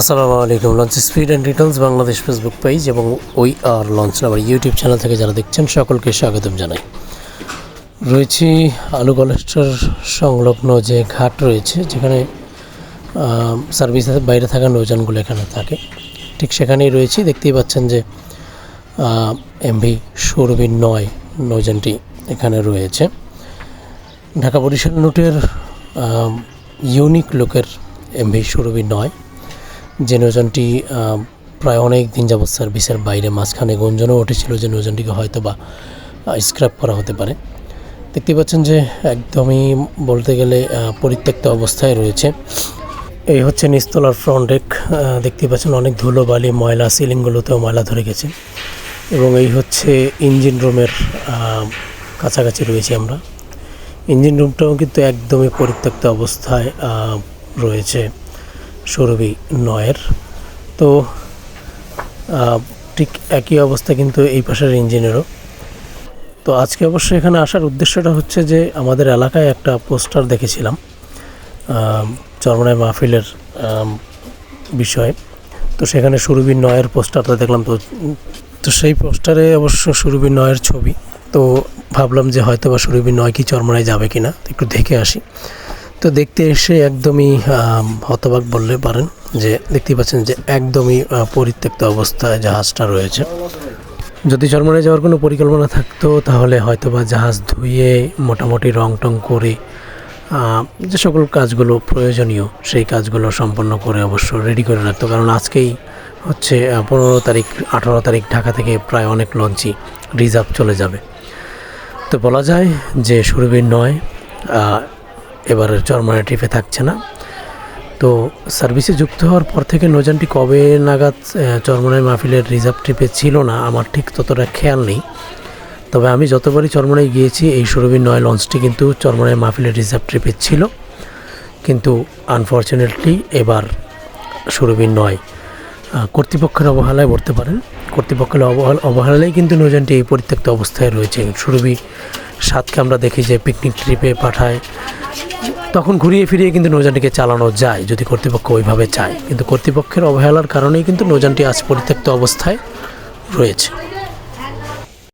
আসসালামু আলাইকুম। Launch speed and returns Bangladesh Facebook page এবং ওই আর লঞ্চ নাম্বার ইউটিউব চ্যানেল থেকে যারা দেখছেন, সকলকে স্বাগতম জানাই। রয়েছি আলু কলেস্টার সংলগ্ন যে ঘাট রয়েছে, যেখানে সার্ভিসের বাইরে থাকা নৌযানগুলো এখানে থাকে। ঠিক সেখানেই রয়েছি। দেখতেই পাচ্ছেন যে এমভি সৌরবীর নয় নৌযানটি এখানে রয়েছে। ঢাকা বরিশাল নোটের ইউনিক লোকের এমভি সুরভি নয় যে নৌযানটি প্রায় অনেক দিন যাবৎ সার্ভিসের বাইরে মাঝখানে গঞ্জনও উঠেছিল যে নৌযানটিকে হয়তো বা স্ক্র্যাপ করা হতে পারে। দেখতে পাচ্ছেন যে একদমই বলতে গেলে পরিত্যক্ত অবস্থায় রয়েছে। এই হচ্ছে নিস্তলার ফ্রন্ট ডেক দেখতে পাচ্ছেন অনেক ধুলো বালি, ময়লা, সিলিংগুলোতেও ময়লা ধরে গেছে। এবং এই হচ্ছে ইঞ্জিন রুমের কাছাকাছি রয়েছি আমরা। ইঞ্জিন রুমটাও কিন্তু একদমই পরিত্যক্ত অবস্থায় রয়েছে। সৌরভী নয়ের। তো ঠিক একই অবস্থা কিন্তু এই পাশের ইঞ্জিনেরও। তো আজকে অবশ্য এখানে আসার উদ্দেশ্যটা হচ্ছে যে, আমাদের এলাকায় একটা পোস্টার দেখেছিলাম চরমনায় মাহফিলের বিষয়ে। তো সেখানে সুরভি নয়ের পোস্টারটা দেখলাম। তো তো সেই পোস্টারে অবশ্য সুরভি নয়ের ছবি। তো ভাবলাম যে হয়তো বা সুরভি নয় কি চরমনায় যাবে কি না একটু দেখে আসি। তো দেখতে এসে একদমই হতবাক বললে পারেন যে দেখতেই পাচ্ছেন যে একদমই পরিত্যক্ত অবস্থায় জাহাজটা রয়েছে। যদি চরমনায় যাওয়ার কোনো পরিকল্পনা থাকতো, তাহলে হয়তো বা জাহাজ ধুয়ে মোটামুটি রং টং করে যে সকল কাজগুলো প্রয়োজনীয়, সেই কাজগুলো সম্পন্ন করে অবশ্য রেডি করে রাখতো। কারণ আজকেই হচ্ছে পনেরো তারিখ, আঠারো তারিখ ঢাকা থেকে প্রায় অনেক লঞ্চই রিজার্ভ চলে যাবে। তো বলা যায় যে সুরবীর নয় এবারের চরমানা ট্রিপে থাকছে না। তো সার্ভিসে যুক্ত হওয়ার পর থেকে নৌযানটি কবে নাগাদ চরমনায় মাহফিলের রিজার্ভ ট্রিপে ছিল না, আমার ঠিক ততটা খেয়াল নেই। তবে আমি যতবারই চরমনায় গিয়েছি, এই সুরভীর নয় লঞ্চটি কিন্তু চরমনায় মাহফিলের রিজার্ভ ট্রিপে ছিল। কিন্তু আনফর্চুনেটলি এবার সুরভীর নয় কর্তৃপক্ষের অবহেলায় বলতে পারেন। কর্তৃপক্ষের অবহেলা অবহেলায় কিন্তু নৌযানটি এই পরিত্যক্ত অবস্থায় রয়েছে। সুরভি সাতকে আমরা দেখি যে পিকনিক ট্রিপে পাঠায় তখন ঘুরিয়ে ফিরিয়ে কিন্তু নৌযানটিকে চালানো যায়, যদি কর্তৃপক্ষ ওইভাবে চায়। কিন্তু কর্তৃপক্ষের অবহেলার কারণেই কিন্তু নৌযানটি আজ পরিত্যক্ত অবস্থায় রয়েছে।